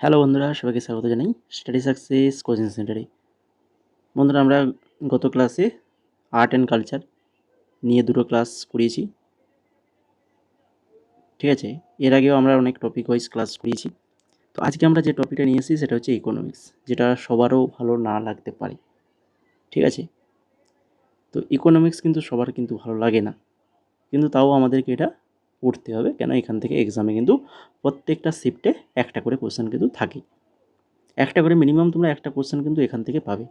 Hello বন্ধুরা, সবাইকে স্বাগত জানাই স্টাডি সাকসেস কোচিং সেন্টারে বন্ধুরা, আমরা গত ক্লাসে আর্ট অ্যান্ড কালচার নিয়ে দুটো ক্লাস করিয়েছি। ঠিক আছে? এর আগেও আমরা অনেক টপিক ওয়াইজ ক্লাস করিয়েছি। তো আজকে আমরা যে টপিকটা নিয়ে এসেছি, সেটা হচ্ছে ইকোনমিক্স যেটা সবারও ভালো না লাগতে পারে। ঠিক আছে? তো ইকোনমিক্স কিন্তু সবার কিন্তু ভালো লাগে না। কিন্তু তাও আমাদেরকে এটা পড়তে হবে, কেন এখান থেকে এক্সামে কিন্তু প্রত্যেকটা শিফটে একটা করে কোশ্চেন কিন্তু থাকে। একটা করে মিনিমাম তোমরা একটা কোশ্চেন কিন্তু এখান থেকে পাবে।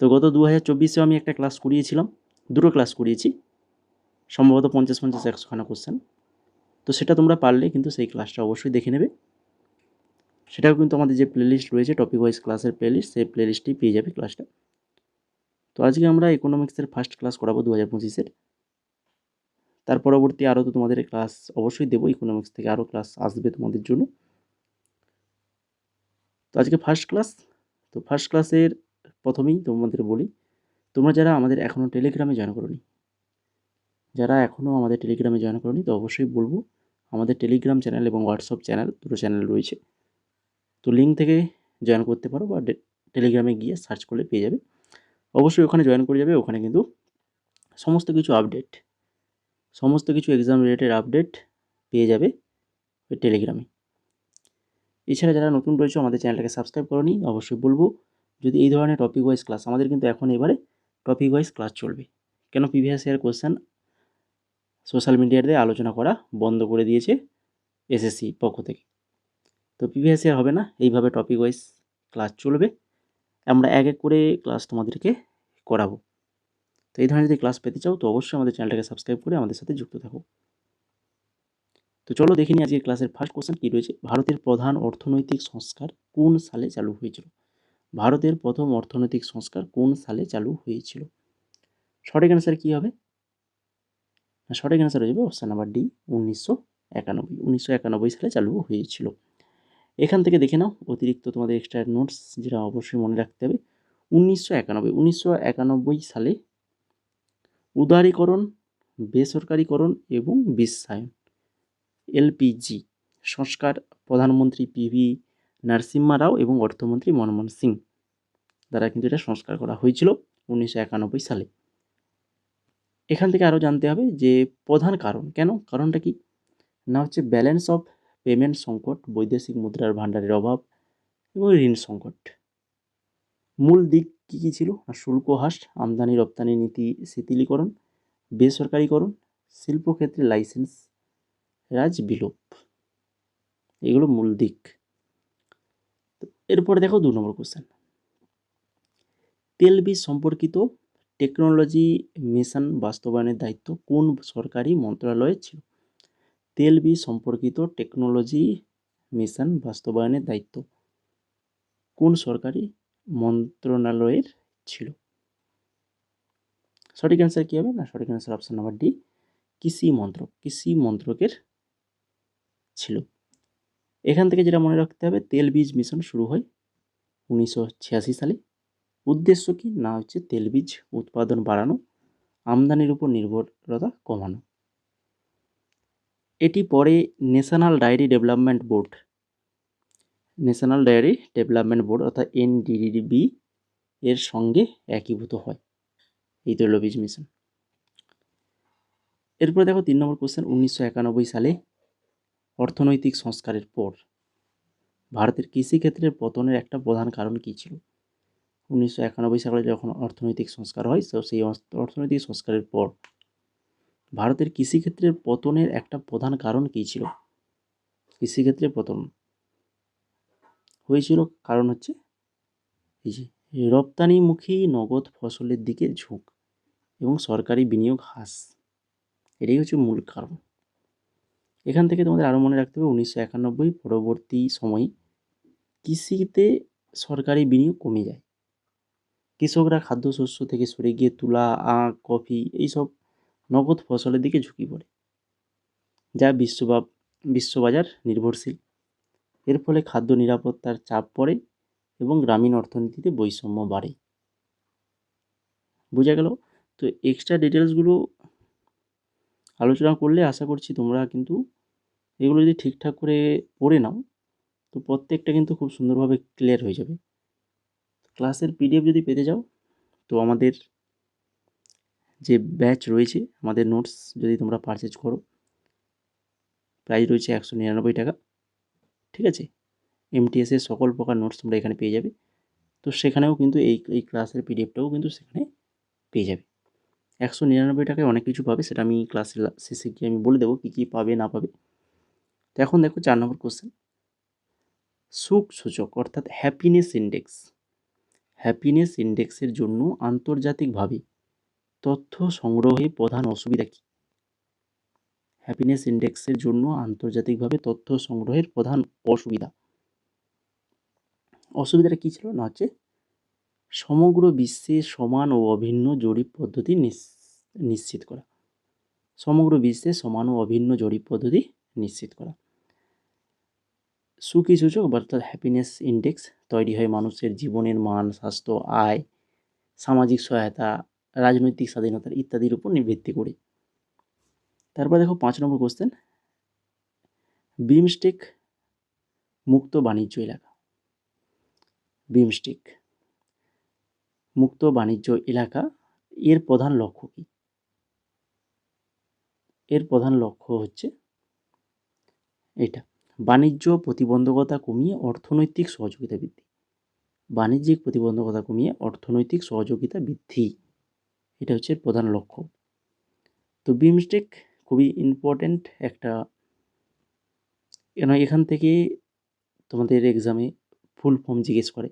তো গত দু হাজার চব্বিশেও আমি একটা ক্লাস করিয়েছিলাম, দুটো ক্লাস করিয়েছি, সম্ভবত পঞ্চাশ পঞ্চাশ একশোখানা কোশ্চেন তো সেটা তোমরা পারলে কিন্তু সেই ক্লাসটা অবশ্যই দেখে নেবে। সেটাও কিন্তু আমাদের যে প্লেলিস্ট রয়েছে টপিক ওয়াইজ ক্লাসের প্লেলিস্ট সেই প্লেলিস্টেই পেয়ে যাবে ক্লাসটা তো আজকে আমরা ইকোনমিক্সের ফার্স্ট ক্লাস করাবো দু হাজার পঁচিশের। তার পরবর্তী আরও তো তোমাদের ক্লাস অবশ্যই দেবো ইকোনমিক্স থেকে আরও ক্লাস আসবে তোমাদের জন্য। তো আজকে ফার্স্ট ক্লাস তো ফার্স্ট ক্লাসের প্রথমেই তোমাদের বলি, তোমরা যারা আমাদের এখনও টেলিগ্রামে জয়েন করোনি, যারা এখনও আমাদের টেলিগ্রামে জয়েন করোনি, তো অবশ্যই বলব, আমাদের টেলিগ্রাম চ্যানেল এবং হোয়াটসঅ্যাপ চ্যানেল দুটো চ্যানেল রয়েছে। তো লিঙ্ক থেকে জয়েন করতে পারো বা টেলিগ্রামে গিয়ে সার্চ করলে পেয়ে যাবে। অবশ্যই ওখানে জয়েন করে যাবে, ওখানে কিন্তু সমস্ত কিছু আপডেট সমস্ত কিছু এক্সাম রিলেটেড আপডেট পেয়ে যাবে ওই টেলিগ্রামে এছাড়া যারা নতুন রয়েছে, আমাদের চ্যানেলটাকে সাবস্ক্রাইব করনি, অবশ্যই বলব, যদি এই ধরনের টপিক ওয়াইজ ক্লাস আমাদের কিন্তু এখন এবারে টপিক ওয়াইজ ক্লাস চলবে। কেন প্রিভিয়াস ইয়ার কোশ্চেন সোশ্যাল মিডিয়াতে আলোচনা করা বন্ধ করে দিয়েছে এসএসসি পক্ষ থেকে। তো প্রিভিয়াস ইয়ার হবে না, এইভাবে টপিক ওয়াইজ ক্লাস চলবে। আমরা এক এক করে ক্লাস তোমাদেরকে করাবো। তো এই ধরনের যদি ক্লাস পেতে চাও, তো অবশ্যই আমাদের চ্যানেলটাকে সাবস্ক্রাইব করে আমাদের সাথে যুক্ত থাকো। তো চলো দেখে নিই আজকের ক্লাসের ফার্স্ট কোশ্চেন কী রয়েছে? ভারতের প্রধান অর্থনৈতিক সংস্কার কোন সালে চালু হয়েছিল? ভারতের প্রথম অর্থনৈতিক সংস্কার কোন সালে চালু হয়েছিল? সঠিক অ্যান্সার কী হবে? না, সঠিক অ্যান্সার হয়ে যাবে অপশান নাম্বার ডি উনিশশো একানব্বই। উনিশশো একানব্বই সালে চালু হয়েছিল। এখান থেকে দেখে নাও, অতিরিক্ত তোমাদের এক্সট্রা নোটস যেটা অবশ্যই মনে রাখতে হবে। উনিশশো একানব্বই উনিশশো একানব্বই সালে উদারীকরণ, বেসরকারীকরণ এবং বিশ্বায়ন। এলপিজি সংস্কার, প্রধানমন্ত্রী পিভি নরসিম্মা রাও এবং অর্থমন্ত্রী মনমোহন সিং দ্বারা কিন্তু এটা সংস্কার করা হয়েছিল উনিশশো একানব্বই সালে। এখান থেকে আরও জানতে হবে যে প্রধান কারণ, কেন? কারণটা কি? না হচ্ছে ব্যালেন্স অফ পেমেন্ট সংকট, বৈদেশিক মুদ্রার ভাণ্ডারের অভাব এবং ঋণ সংকট। মূল দিক কী কী ছিল? না শুল্ক হ্রাস, আমদানি, রপ্তানি নীতি, শিথিলীকরণ, বেসরকারিকরণ, শিল্পক্ষেত্রে লাইসেন্স রাজ বিলোপ এগুলো মূল দিক। এরপরে দেখো দু নম্বর কোশ্চেন তেলবীজ সম্পর্কিত টেকনোলজি মিশন বাস্তবায়নের দায়িত্ব কোন সরকারি মন্ত্রণালয়ের ছিল? তেল তেলবীজ সম্পর্কিত টেকনোলজি মিশন বাস্তবায়নের দায়িত্ব কোন সরকারি মন্ত্রণালয়ের ছিল। সঠিক অ্যান্সার কী হবে? না, সঠিক অ্যান্সার অপশান নাম্বার ডি কৃষি মন্ত্রক কৃষি মন্ত্রকের ছিল। এখান থেকে যেটা মনে রাখতে হবে, তেল বীজ মিশন শুরু হয় উনিশশো ছিয়াশি সালে। উদ্দেশ্য কি? না হচ্ছে তেল বীজ উৎপাদন বাড়ানো, আমদানির উপর নির্ভরতা কমানো। এটি পরে national dairy development board national dairy development board অর্থাৎ এনডিডিবি এর সঙ্গে একীভূত হয় এই তৈলবীজ মিশন। এরপরে দেখো তিন নম্বর কোশ্চেন উনিশশো একানব্বই সালে অর্থনৈতিক সংস্কারের পর ভারতের কৃষিক্ষেত্রের পতনের একটা প্রধান কারণ কী ছিল? উনিশশো একানব্বই সালে যখন অর্থনৈতিক সংস্কার হয়, তো সেই অর্থনৈতিক সংস্কারের পর ভারতের কৃষিক্ষেত্রের পতনের একটা প্রধান কারণ কী ছিল? কৃষিক্ষেত্রে পতন। হয়েছিল, কারণ হচ্ছে এই যে রপ্তানিমুখী নগদ ফসলের দিকে ঝোঁক এবং সরকারি বিনিয়োগ হ্রাস। এটাই হচ্ছে মূল কারণ। এখান থেকে তোমাদের আরও মনে রাখতে হবে, উনিশশো একানব্বই পরবর্তী সময় কৃষিতে সরকারি বিনিয়োগ কমে যায়। কৃষকরা খাদ্যশস্য থেকে সরে গিয়ে তুলা, আখ, কফি এইসব নগদ ফসলের দিকে ঝুঁকি পড়ে, যা বিশ্ববা বিশ্ববাজার নির্ভরশীল। এর ফলে খাদ্য নিরাপত্তার চাপ পড়ে এবং গ্রামীণ অর্থনীতিতে বৈষম্য বাড়ে। বোঝা গেল? তো এক্সট্রা ডিটেলসগুলো আলোচনা করলে আশা করছি তোমরা কিন্তু এগুলো যদি ঠিকঠাক করে পড়ে নাও, তো প্রত্যেকটা কিন্তু খুব সুন্দরভাবে ক্লিয়ার হয়ে যাবে। ক্লাসের পিডিএফ যদি পেতে যাও, তো আমাদের যে ব্যাচ রয়েছে, আমাদের নোটস যদি তোমরা পারচেজ করো প্রাইস রয়েছে একশো নিরানব্বই টাকা। ঠিক আছে? এমটিএসের সকল প্রকার নোটস তোমরা এখানে পেয়ে যাবে। তো সেখানেও কিন্তু এই এই ক্লাসের পিডিএফটাও কিন্তু সেখানে পেয়ে যাবে। একশো নিরানব্বই টাকায় অনেক কিছু পাবে, সেটা আমি ক্লাসের শেষে গিয়ে আমি বলে দেবো কী কী পাবে, না পাবে। তো এখন দেখো চার নম্বর কোশ্চেন সুখ সূচক অর্থাৎ হ্যাপিনেস ইন্ডেক্স হ্যাপিনেস ইন্ডেক্সের জন্য আন্তর্জাতিকভাবে তথ্য সংগ্রহে প্রধান অসুবিধা কী? হ্যাপিনেস ইন্ডেক্সের জন্য আন্তর্জাতিকভাবে তথ্য সংগ্রহের প্রধান অসুবিধা। অসুবিধাটা কী ছিল? না হচ্ছে সমগ্র বিশ্বে সমান ও অভিন্ন জরিপ পদ্ধতি নিশ্চিত করা। সমগ্র বিশ্বে সমান ও অভিন্ন জরিপ পদ্ধতি নিশ্চিত করা। সুখী সূচক অর্থাৎ হ্যাপিনেস ইন্ডেক্স তৈরি হয় মানুষের জীবনের মান, স্বাস্থ্য, আয়, সামাজিক সহায়তা, রাজনৈতিক স্বাধীনতা ইত্যাদির উপর ভিত্তি করে। তারপর দেখো পাঁচ নম্বর কোশ্চেন বিমস্টেক মুক্ত বাণিজ্য এলাকা। বিমস্টেক মুক্ত বাণিজ্য এলাকা, এর প্রধান লক্ষ্য কী? এর প্রধান লক্ষ্য হচ্ছে এটা, বাণিজ্য প্রতিবন্ধকতা কমিয়ে অর্থনৈতিক সহযোগিতা বৃদ্ধি। বাণিজ্যিক প্রতিবন্ধকতা কমিয়ে অর্থনৈতিক সহযোগিতা বৃদ্ধি, এটা হচ্ছে প্রধান লক্ষ্য। তো বিমস্টেক খুবই ইম্পর্ট্যান্ট একটা কেন এখান থেকে তোমাদের এক্সামে ফুল ফর্ম জিজ্ঞেস করে।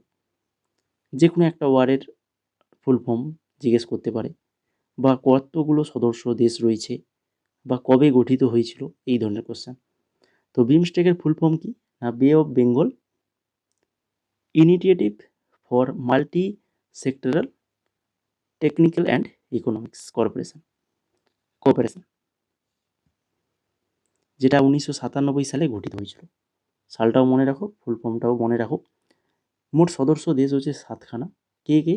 যে কোনো একটা ওয়ার্ডের ফুল ফর্ম জিজ্ঞেস করতে পারে, বা কতগুলো সদস্য দেশ রয়েছে, বা কবে গঠিত হয়েছিল, এই ধরনের কোশ্চেন তো বিমস্টেকের ফুল ফর্ম কি? না bay of Bengal initiative for multi sectoral technical and economics corporation cooperation যেটা উনিশশো সাতানব্বই সালে গঠিত হয়েছিল। সালটাও মনে রাখো ফুল ফর্মটাও মনে রাখো। মোট সদস্য দেশ হচ্ছে সাতখানা। কে কে?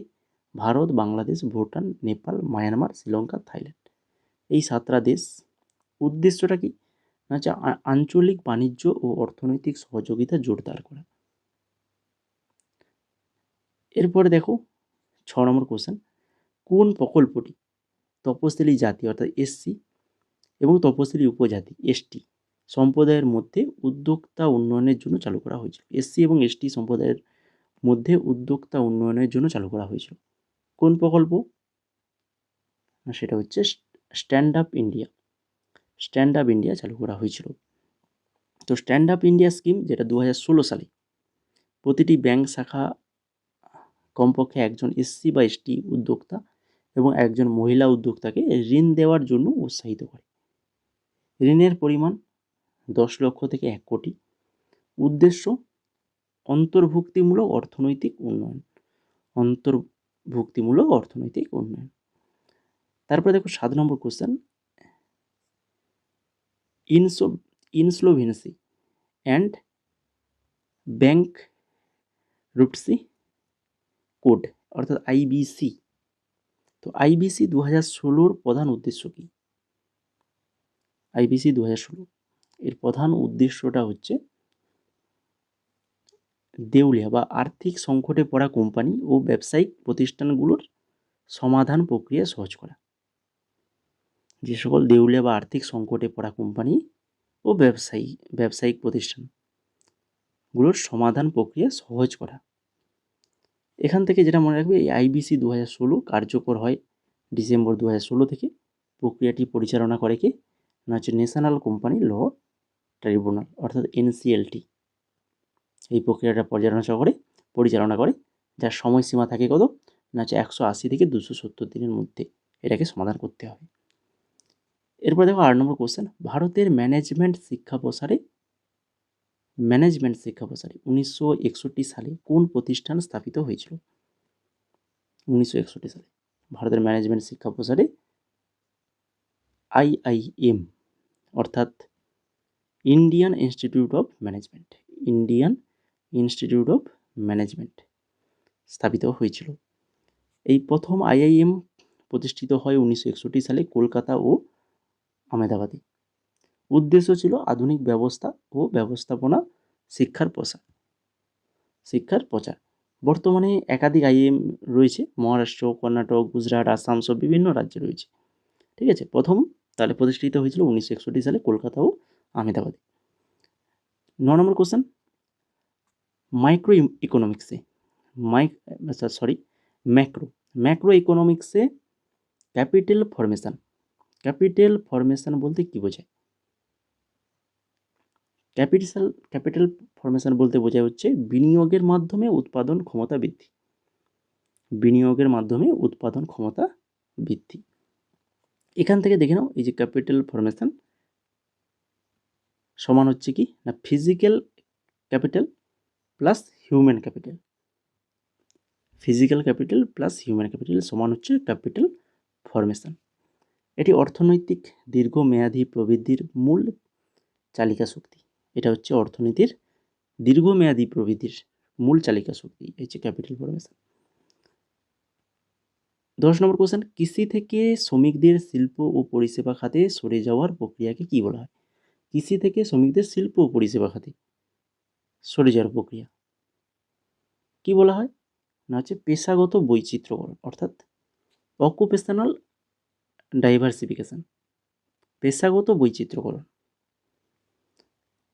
Bharat, Bangladesh, Bhutan, Nepal, Myanmar, Sri Lanka, Thailand. এই সাতটা দেশ। উদ্দেশ্যটা কি? না হচ্ছে আঞ্চলিক বাণিজ্য ও অর্থনৈতিক সহযোগিতা জোরদার করা। এরপরে দেখো, ছ নম্বর কোশ্চেন কোন প্রকল্পটি? তপশিলি জাতি অর্থাৎ এসসি এবং তপশিলি উপজাতি এসটি সম্প্রদায়ের মধ্যে উদ্যোক্তা উন্নয়নের জন্য চালু করা হয়েছিল। এসসি এবং এসটি সম্প্রদায়ের মধ্যে উদ্যোক্তা উন্নয়নের জন্য চালু করা হয়েছিল। কোন প্রকল্প? সেটা হচ্ছে stand up India. Stand up India চালু করা হয়েছিল। তো স্ট্যান্ড আপ ইন্ডিয়া স্কিম যেটা দু হাজার ষোলো সালে, প্রতিটি ব্যাংক শাখা কমপক্ষে একজন এসসি বা এসটি উদ্যোক্তা এবং একজন মহিলা উদ্যোক্তাকে ঋণ দেওয়ার জন্য উৎসাহিত করে। ঋণের পরিমাণ দশ লক্ষ থেকে এক কোটি। উদ্দেশ্য, অন্তর্ভুক্তিমূলক অর্থনৈতিক উন্নয়ন। অন্তর্ভুক্তিমূলক অর্থনৈতিক উন্নয়ন। তারপরে দেখো সাত নম্বর কোশ্চেন ইনসো insolvency and bankruptcy code, অর্থাৎ আইবিসি তো আইবিসি দু হাজার ষোলোর প্রধান উদ্দেশ্য কী? আইবিসি দু হাজার ষোলো। এর প্রধান উদ্দেশ্যটা হচ্ছে দেউলিয়া বা আর্থিক সংকটে পড়া কোম্পানি ও ব্যবসায়িক প্রতিষ্ঠানগুলোর সমাধান প্রক্রিয়া সহজ করা। যে সকল দেউলিয়া বা আর্থিক সংকটে পড়া কোম্পানি ও ব্যবসায়ী, ব্যবসায়িক প্রতিষ্ঠানগুলোর সমাধান প্রক্রিয়া সহজ করা। এখান থেকে যেটা মনে রাখবে, এই আইবিসি দু হাজার ষোলো কার্যকর হয় ডিসেম্বর দু হাজার ষোলো থেকে। প্রক্রিয়াটি পরিচালনা করে কে? না হচ্ছে ন্যাশনাল কোম্পানি ল ট্রাইব্যুনাল, অর্থাৎ এনসিএলটি। এই প্রক্রিয়াটা পরিচালনা করে পরিচালনা করে, যার সময়সীমা থাকে কত? না হচ্ছে একশো আশি থেকে দুশো সত্তর দিনের মধ্যে এটাকে সমাধান করতে হবে। এরপর দেখো আট নম্বর কোশ্চেন ভারতের ম্যানেজমেন্ট শিক্ষা প্রসারে ম্যানেজমেন্ট শিক্ষা প্রসারে উনিশশো একষট্টি সালে কোন প্রতিষ্ঠান স্থাপিত হয়েছিল? উনিশশো একষট্টি সালে। ভারতের ম্যানেজমেন্ট শিক্ষা প্রসারে আইআইএম, অর্থাৎ Indian institute of management Indian institute of management স্থাপিত হয়েছিল। এই প্রথম আইআইএম প্রতিষ্ঠিত হয় উনিশশো একষট্টি সালে কলকাতা ও আহমেদাবাদে। উদ্দেশ্য ছিল আধুনিক ব্যবস্থা ও ব্যবস্থাপনা শিক্ষার প্রসার শিক্ষার প্রচার। বর্তমানে একাধিক আইএম রয়েছে, মহারাষ্ট্র, কর্ণাটক, গুজরাট, আসাম সব বিভিন্ন রাজ্যে রয়েছে। ঠিক আছে, প্রথম তাহলে প্রতিষ্ঠিত হয়েছিল উনিশশো একষট্টি সালে কলকাতা ও আহমেদাবাদে। ন নম্বর কোশ্চেন মাইক্রো ইকোনমিক্সে মাইক সরি ম্যাক্রো ম্যাক্রো ইকোনমিক্সে ক্যাপিটাল ফরমেশন ক্যাপিটাল ফরমেশন বলতে কী বোঝায়? ক্যাপিটাল ক্যাপিটাল ফরমেশন বলতে বোঝায় হচ্ছে বিনিয়োগের মাধ্যমে উৎপাদন ক্ষমতা বৃদ্ধি। বিনিয়োগের মাধ্যমে উৎপাদন ক্ষমতা বৃদ্ধি। এখান থেকে দেখে নাও, এই যে ক্যাপিটাল ফরমেশন সমান হচ্ছে কি? না physical capital plus human capital physical capital plus human capital সমান হচ্ছে ক্যাপিটাল ফরমেশন এটি অর্থনৈতিক দীর্ঘমেয়াদী প্রবৃদ্ধির মূল চালিকা শক্তি। এটা হচ্ছে অর্থনীতির দীর্ঘমেয়াদী প্রবৃদ্ধির মূল চালিকা শক্তি হচ্ছে ক্যাপিটাল ফরমেশন দশ নম্বর কোশ্চেন কৃষি থেকে শ্রমিকদের শিল্প ও পরিষেবা খাতে সরে যাওয়ার প্রক্রিয়াকে কী বলা হয়? কৃষি থেকে শ্রমিকদের শিল্প পরিষেবা খাতে। সরে যাওয়ার প্রক্রিয়া। কি বলা হয়? না হচ্ছে পেশাগত বৈচিত্র্যকরণ, অর্থাৎ অকুপেশনাল ডাইভার্সিফিকেশন পেশাগত বৈচিত্র্যকরণ।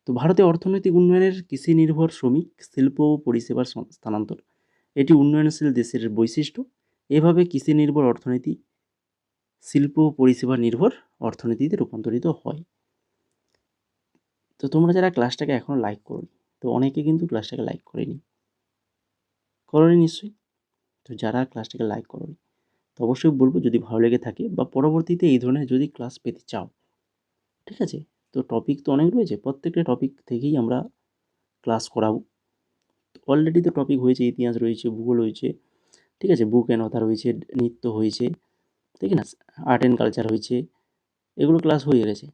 তো ভারতে অর্থনৈতিক উন্নয়নের কৃষি নির্ভর শ্রমিক, শিল্প ও পরিষেবার স্থানান্তর। এটি উন্নয়নশীল দেশের বৈশিষ্ট্য। এভাবে কৃষি নির্ভর অর্থনীতি, শিল্প ও পরিষেবা নির্ভর অর্থনীতিতে রূপান্তরিত হয়। তো তোমরা যারা ক্লাসটাকে এখনও লাইক করো তো অনেকে কিন্তু ক্লাসটাকে লাইক করেনি। করনি নিশ্চয়ই? তো যারা ক্লাসটাকে লাইক করনি, তো অবশ্যই বলব যদি ভালো লেগে থাকে বা পরবর্তীতে এই ধরনের যদি ক্লাস পেতে চাও, ঠিক আছে? তো টপিক তো অনেক রয়েছে, প্রত্যেকটা টপিক থেকেই আমরা ক্লাস করাবো। অলরেডি তো টপিক হয়েছে, ইতিহাস রয়েছে, ভূগোল হয়েছে ঠিক আছে? বুক অ্যান্ড অথা রয়েছে, নৃত্য হয়েছে, ঠিক না আর্ট অ্যান্ড কালচার হয়েছে, এগুলো ক্লাস হয়ে গেছে।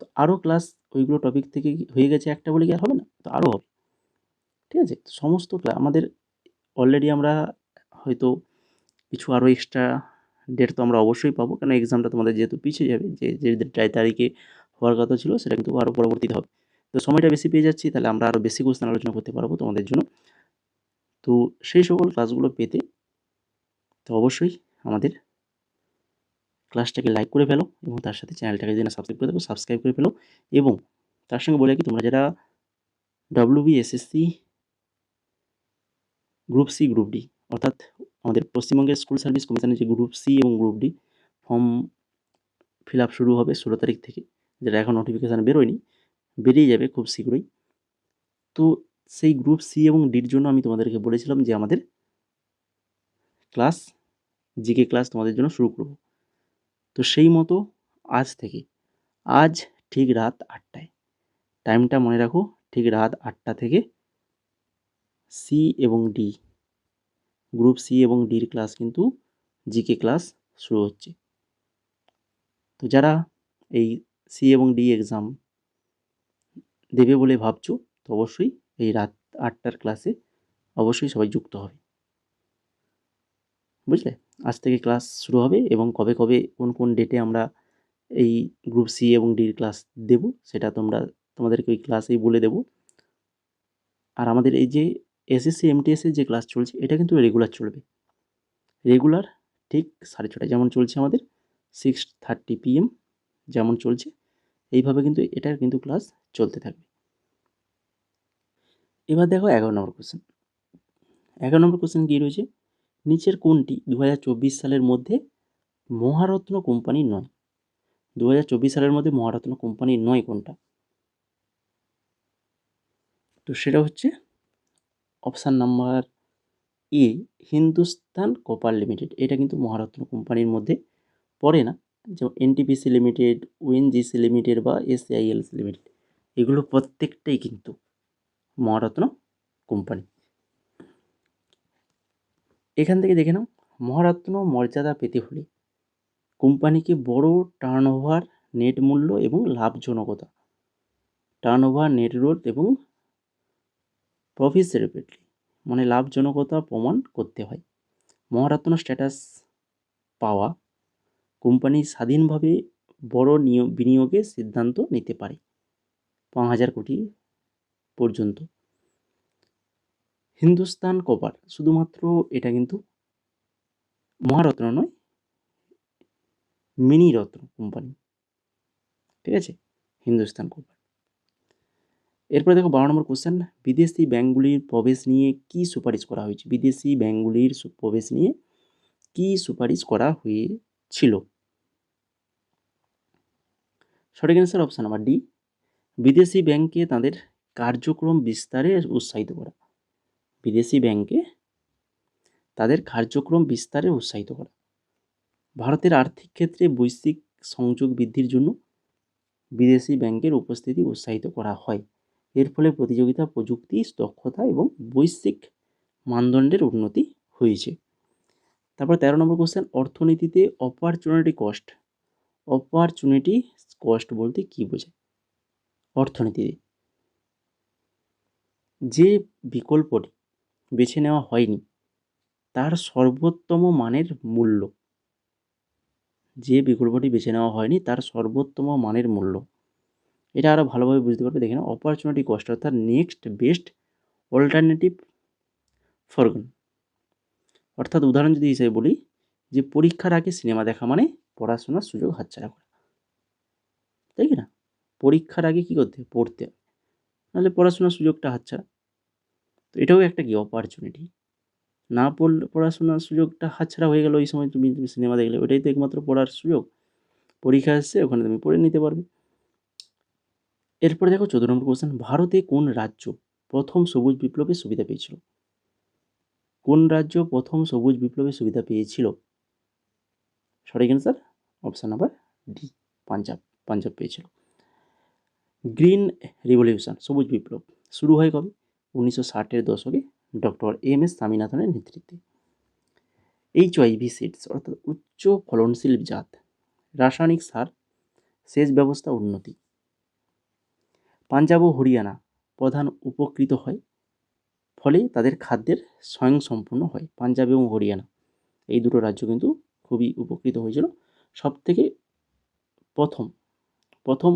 তো আরও ক্লাস ওইগুলো টপিক থেকে হয়ে গেছে একটা বলে কি আর হবে না? তো আরও হবে। ঠিক আছে? সমস্ত ক্লাস আমাদের অলরেডি আমরা হয়তো কিছু আরও এক্সট্রা ডেট তো আমরা অবশ্যই পাবো। কেন এক্সামটা তোমাদের যেহেতু পিছিয়ে যাবে, যে যে তারিখে হওয়ার কথা ছিল সেটা কিন্তু আরও পরবর্তীতে হবে। তো সময়টা বেশি পেয়ে যাচ্ছি, তাহলে আমরা আরও বেশি কোশ্চেন আলোচনা করতে পারব তোমাদের জন্য। তো সেই সকল ক্লাসগুলো পেতে তো অবশ্যই আমাদের ক্লাসটাকে লাইক করে ফেলো এবং তার সাথে চ্যানেলটাকে যদি না সাবস্ক্রাইব করে দেবো সাবস্ক্রাইব করে ফেলো এবং তার সঙ্গে বলে কি তোমরা যারা WB SSC group C group D অর্থাৎ আমাদের পশ্চিমবঙ্গের স্কুল সার্ভিস কমিশনের যে গ্রুপ সি এবং group D form fill up শুরু হবে ষোলো তারিখ থেকে। যেটা এখন নোটিফিকেশান বেরোয়নি, বেরিয়ে যাবে খুব শীঘ্রই। তো সেই গ্রুপ সি এবং ডির জন্য আমি তোমাদেরকে বলেছিলাম যে আমাদের ক্লাস জিকে ক্লাস তোমাদের জন্য শুরু করব। তো সেই মতো আজ থেকে। আজ ঠিক রাত আটটায়। টাইমটা মনে রাখো, ঠিক রাত আটটা থেকে সি এবং ডি গ্রুপ সি এবং ডির ক্লাস কিন্তু জিকে ক্লাস শুরু হচ্ছে। তো যারা এই সি এবং ডি এক্সাম দেবে বলে ভাবছ, তো অবশ্যই এই রাত আটটার ক্লাসে অবশ্যই সবাই যুক্ত হবে। বুঝলে? আজ থেকে ক্লাস শুরু হবে এবং কবে কবে কোন কোন ডেটে আমরা এই গ্রুপ সি এবং ডির ক্লাস দেব, সেটা তোমরা, তোমাদেরকে ওই ক্লাসেই বলে দেব। আর আমাদের এই যে এসএসসি এমটিএসের যে ক্লাস চলছে, এটা কিন্তু রেগুলার চলবে। রেগুলার ঠিক সাড়ে ছটায় যেমন চলছে আমাদের সিক্স থার্টি পিএম যেমন চলছে, এইভাবে কিন্তু এটার কিন্তু ক্লাস চলতে থাকবে। এবার দেখো এগারো নম্বর কোশ্চেন এগারো নম্বর কোশ্চেন কী রয়েছে? নিচের কোনটি দু হাজার চব্বিশ সালের মধ্যে মহারত্ন কোম্পানি নয়। দু সালের মধ্যে মহারত্ন কোম্পানি নয় কোনটা? তো সেটা হচ্ছে option number A, Hindustan copper limited. এটা কিন্তু মহারত্ন কোম্পানির মধ্যে পড়ে না। যেমন এনটিপিসি লিমিটেড, ওএনজিসি লিমিটেড বা এসআইএলসি লিমিটেড, এগুলো প্রত্যেকটাই কিন্তু মহারত্ন কোম্পানি। এখান থেকে দেখে নাও, মহারত্ন মর্যাদা পেতে হলে। কোম্পানিকে বড় টার্ন ওভার নেট মূল্য এবং লাভজনকতা? টার্ন ওভার নেট রোড এবং প্রফিট প্রফিসিবিলিটি মানে লাভজনকতা প্রমাণ করতে হয়। মহারত্ন স্ট্যাটাস পাওয়া, কোম্পানি স্বাধীনভাবে বড় নিয়োগ বিনিয়োগের সিদ্ধান্ত নিতে পারে। পাঁচ হাজার কোটি পর্যন্ত। হিন্দুস্তান কপার শুধুমাত্র এটা কিন্তু মহারত্ন নয় মিনি রত্ন কোম্পানি ঠিক আছে? হিন্দুস্তান কপার এরপরে দেখো বারো নম্বর কোশ্চেন বিদেশি ব্যাঙ্কগুলির প্রবেশ নিয়ে কি সুপারিশ করা হয়েছে? বিদেশি ব্যাঙ্কগুলির প্রবেশ নিয়ে কি সুপারিশ করা হয়েছিল? সঠিক অ্যান্সার অপশান নাম্বার ডি বিদেশি ব্যাংকে তাদের কার্যক্রম বিস্তারে উৎসাহিত করা। বিদেশি ব্যাংকে তাদের কার্যক্রম বিস্তারে উৎসাহিত করা। ভারতের আর্থিক ক্ষেত্রে বৈশ্বিক সংযোগ বৃদ্ধির জন্য বিদেশি ব্যাংকের উপস্থিতি উৎসাহিত করা হয়। এর ফলে প্রতিযোগিতা, প্রযুক্তি, দক্ষতা এবং বৈশ্বিক মানদণ্ডের উন্নতি হয়েছে। তারপর তেরো নম্বর কোশ্চেন অর্থনীতিতে অপরচুনিটি কস্ট অপরচুনিটি কস্ট বলতে কী বোঝায়? অর্থনীতিতে। যে বিকল্পটি বেছে নেওয়া হয়নি। তার সর্বোত্তম মানের মূল্য। যে বিকল্পটি বেছে নেওয়া হয়নি, তার সর্বোত্তম মানের মূল্য। এটা আরও ভালোভাবে বুঝতে পারবে। দেখে নাও অপরচুনিটি কস্ট অর্থাৎ নেক্সট বেস্ট অল্টারনেটিভ ফরগন অর্থাৎ উদাহরণ যদি হিসেবে বলি, যে পরীক্ষার আগে সিনেমা দেখা মানে পড়াশোনার সুযোগ হাতছাড়া করা। তাই কি না? পরীক্ষার আগে কী করতে? পড়তে নাহলে পড়াশোনার সুযোগটা হাতছাড়া। তো এটাও একটা কি অপরচুনিটি না পড়লে পড়াশোনার সুযোগটা হাতছাড়া হয়ে গেল ওই সময় তুমি তুমি সিনেমা দেখলে, ওটাই তো একমাত্র পড়ার সুযোগ। পরীক্ষা আসছে ওখানে তুমি পড়ে নিতে পারবে। এরপরে দেখো চোদ্দ নম্বর কোশ্চেন ভারতে কোন রাজ্য প্রথম সবুজ বিপ্লবের সুবিধা পেয়েছিল? কোন রাজ্য প্রথম সবুজ বিপ্লবের সুবিধা পেয়েছিল? সঠিক answer option number D Punjab Punjab পেয়েছিল। গ্রিন রিভলিউশন সবুজ বিপ্লব, শুরু হয় কবে? উনিশশো ষাটের দশকে ডক্টর এম এস স্বামীনাথনের নেতৃত্বে। এইচ ওয়াইভি সিডস অর্থাৎ উচ্চ ফলনশীল জাত, রাসায়নিক সার, সেচ ব্যবস্থা উন্নতি। পাঞ্জাব ও হরিয়ানা প্রধান উপকৃত হয়, ফলে তাদের খাদ্যের স্বয়ংসম্পূর্ণ হয় পাঞ্জাব এবং হরিয়ানা। এই দুটো রাজ্য কিন্তু খুবই উপকৃত হয়েছিল। সব থেকে প্রথম প্রথম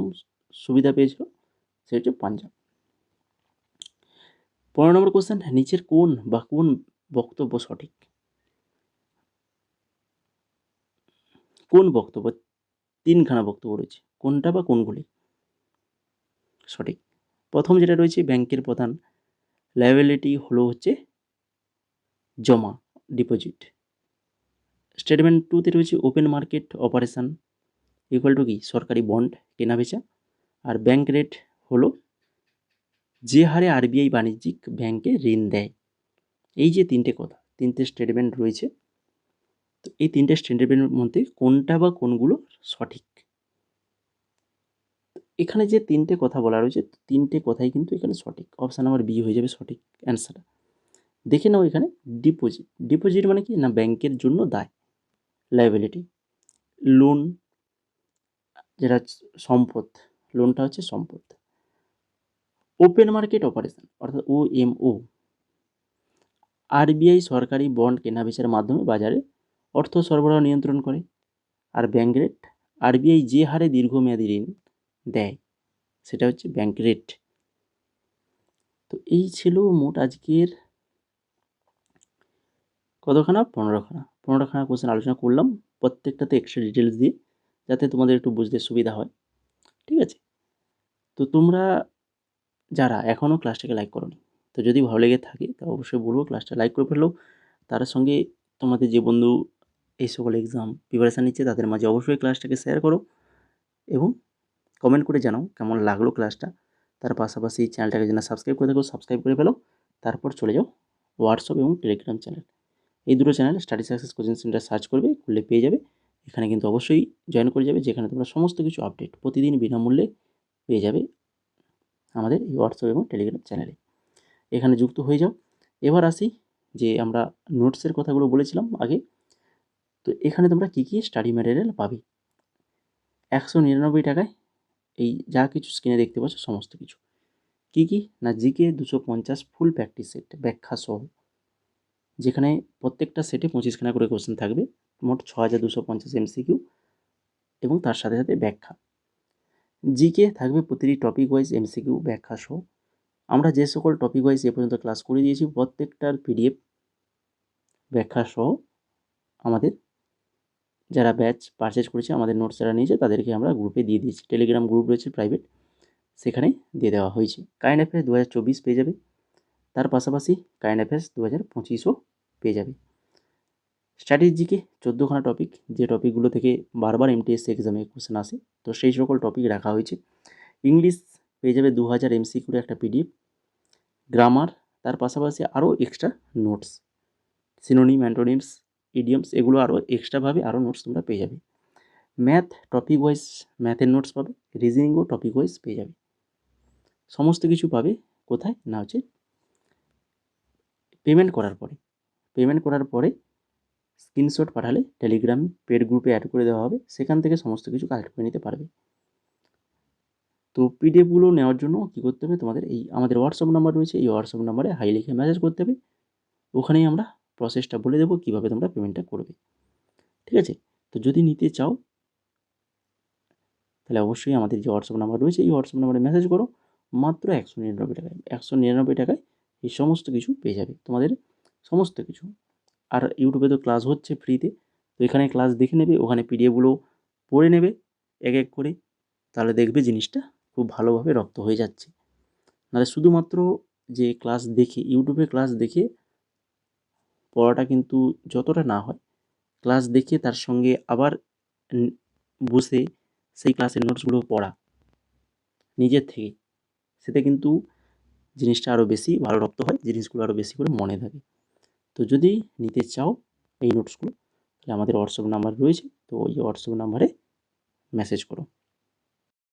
সুবিধা পেয়েছিল, সেটা হচ্ছে পাঞ্জাব। পনেরো নম্বর কোশ্চেন নিচের কোন বা কোন বক্তব্য সঠিক? কোন বক্তব্য? তিনখানা বক্তব্য রয়েছে। কোনটা বা কোনগুলি? সঠিক। প্রথম যেটা রয়েছে, ব্যাংকের প্রধান। লাইবিলিটি হলো হচ্ছে জমা ডিপোজিট স্টেটমেন্ট টুতে রয়েছে open market operation equal to কি? সরকারি বন্ড কেনাবেচা। আর ব্যাংক রেট হলো যে হারে আরবিআই বাণিজ্যিক ব্যাংকে ঋণ দেয়। এই যে তিনটে কথা, তিনটে স্টেটমেন্ট রয়েছে। তো এই তিনটে স্টেটমেন্টের মধ্যে কোনটা বা কোনগুলো সঠিক? এখানে যে তিনটে কথা বলা রয়েছে তিনটে কথাই কিন্তু এখানে সঠিক। অপশান নাম্বার বি হয়ে যাবে সঠিক অ্যান্সার দেখে নাও এখানে ডিপোজিট ডিপোজিট মানে কি? না ব্যাংকের জন্য দায়। লাইবিলিটি লোন যেটা সম্পদ। লোনটা হচ্ছে সম্পদ। ওপেন মার্কেট অপারেশন অর্থাৎ ও এম ও আরবিআই সরকারি বন্ড কেনাবেচার মাধ্যমে বাজারে অর্থ সরবরাহ নিয়ন্ত্রণ করে আর ব্যাংক রেট আরবিআই যে হারে দীর্ঘমেয়াদী ঋণ দেয়, সেটা হচ্ছে ব্যাঙ্ক রেট তো এই ছিল মোট আজকের কতখানা? পনেরোখানা। পনেরোখানা কোশ্চেন আলোচনা করলাম, প্রত্যেকটাতে এক্সট্রা ডিটেলস দিয়ে, যাতে তোমাদের একটু বুঝতে সুবিধা হয়। ঠিক আছে? তো তোমরা যারা এখনও ক্লাসটাকে লাইক করোনি। তো যদি ভালো লেগে থাকে, তা অবশ্যই বলব ক্লাসটা লাইক করে ফেলো। তার সঙ্গে তোমাদের যে বন্ধু এই সকল এক্সাম প্রিপারেশান নিচ্ছে, তাদের মাঝে অবশ্যই ক্লাসটাকে শেয়ার করো এবং কমেন্ট করে জানাও কেমন লাগল ক্লাসটা তার পাশাপাশি চ্যানেলটাকে যেন সাবস্ক্রাইব করে থাকো সাবস্ক্রাইব করে ফেলো। তারপর চলে যাও হোয়াটসঅ্যাপ এবং টেলিগ্রাম চ্যানেল এই দুটো channel study success coaching centre search করবে, খুললে পেয়ে যাবে। এখানে কিন্তু অবশ্যই জয়েন করে যাবে, যেখানে তোমরা সমস্ত কিছু আপডেট প্রতিদিন বিনামূল্যে পেয়ে যাবে। আমাদের এই হোয়াটসঅ্যাপ এবং টেলিগ্রাম চ্যানেলে। এখানে যুক্ত হয়ে যাও। এবার আসি যে আমরা নোটসের কথাগুলো বলেছিলাম আগে। তো এখানে তোমরা কী কী স্টাডি ম্যাটেরিয়াল পাবে? একশো নিরানব্বই টাকায় এই যা কিছু স্ক্রিনে দেখতে পাচ্ছ সমস্ত কিছু। কী কী? না, জিকে দুশো পঞ্চাশ ফুল প্র্যাকটিস সেট ব্যাখ্যা সহ। যেখানে প্রত্যেকটা সেটে পঁচিশখানা করে কোশ্চেন থাকবে। মোট ছ হাজার দুশো পঞ্চাশ এমসিকিউ এবং তার সাথে সাথে ব্যাখ্যা। জিকে থাকবে প্রতিটি টপিক ওয়াইজ এমসিকিউ ব্যাখ্যা সহ। আমরা যে সকল টপিক ওয়াইজ এ পর্যন্ত ক্লাস করে দিয়েছি, প্রত্যেকটার পিডিএফ ব্যাখ্যা সহ আমাদের যারা ব্যাচ পারচেজ করেছে, আমাদের নোটস যারা নিয়েছে, তাদেরকে আমরা গ্রুপে দিয়ে দিয়েছি। টেলিগ্রাম গ্রুপ রয়েছে প্রাইভেট সেখানে দিয়ে দেওয়া হয়েছে। কারেন্ট অ্যাফেয়ার্স দু হাজার চব্বিশ পেয়ে যাবে। তার পাশাপাশি কারেন্ট অ্যাফেয়ার্স দু হাজার পঁচিশও পেয়ে যাবে। স্ট্র্যাটেজিকে চোদ্দোখানা টপিক যে টপিকগুলো থেকে বারবার এমটিএসসি এক্সামে কোশ্চেন আসে। তো সেই সকল টপিক রাখা হয়েছে। ইংলিশ পেয়ে যাবে দু হাজার এমসিকিউর একটা পিডিএফ গ্রামার তার পাশাপাশি আরও extra notes synonym antonyms idioms এগুলো আরও এক্সট্রাভাবে আরও নোটস তোমরা পেয়ে যাবে। ম্যাথ টপিক ওয়াইজ ম্যাথের নোটস পাবে রিজনিংও টপিক ওয়াইজ পেয়ে যাবে। সমস্ত কিছু পাবে কোথায়? না হচ্ছে পেমেন্ট করার পরে। পেমেন্ট করার পরে স্ক্রিনশট পাঠালে টেলিগ্রাম পেড গ্রুপে অ্যাড করে দেওয়া হবে, সেখান থেকে সমস্ত কিছু কালেক্ট করে নিতে পারবে। তো পিডিএফগুলো নেওয়ার জন্য কী করতে হবে? তোমাদের এই আমাদের হোয়াটসঅ্যাপ নাম্বার রয়েছে, এই হোয়াটসঅ্যাপ নাম্বারে হাই লিখে মেসেজ করতে হবে। ওখানেই আমরা প্রসেসটা বলে দেবো, কীভাবে তোমরা পেমেন্টটা করবে। ঠিক আছে? তো যদি নিতে চাও, তাহলে অবশ্যই আমাদের যে হোয়াটসঅ্যাপ নাম্বার রয়েছে, এই হোয়াটসঅ্যাপ নাম্বারে মেসেজ করো। মাত্র একশো নিরানব্বই টাকায়, একশো নিরানব্বই টাকায় এই সমস্ত কিছু পেয়ে যাবে। তোমাদের সমস্ত কিছু আর ইউটিউবে তো ক্লাস হচ্ছে ফ্রিতে তো এখানে ক্লাস দেখে নেবে, ওখানে পিডিএফগুলো পড়ে নেবে, এক এক করে, তাহলে দেখবে জিনিসটা খুব ভালোভাবে রপ্ত হয়ে যাচ্ছে। নাহলে শুধুমাত্র যে ক্লাস দেখে ইউটিউবে ক্লাস দেখে পড়াটা কিন্তু যতটা না হয় ক্লাস দেখে তার সঙ্গে আবার বসে সেই ক্লাসের নোটসগুলো পড়া নিজের থেকে, সেটা কিন্তু জিনিসটা আরও বেশি ভালো রপ্ত হয়, জিনিসগুলো আরও বেশি করে মনে থাকে। তো যদি নিতে চাও এই নোটসগুলো তাহলে আমাদের হোয়াটসঅ্যাপ নাম্বার রয়েছে, তো ওই হোয়াটসঅ্যাপ নাম্বারে মেসেজ করো।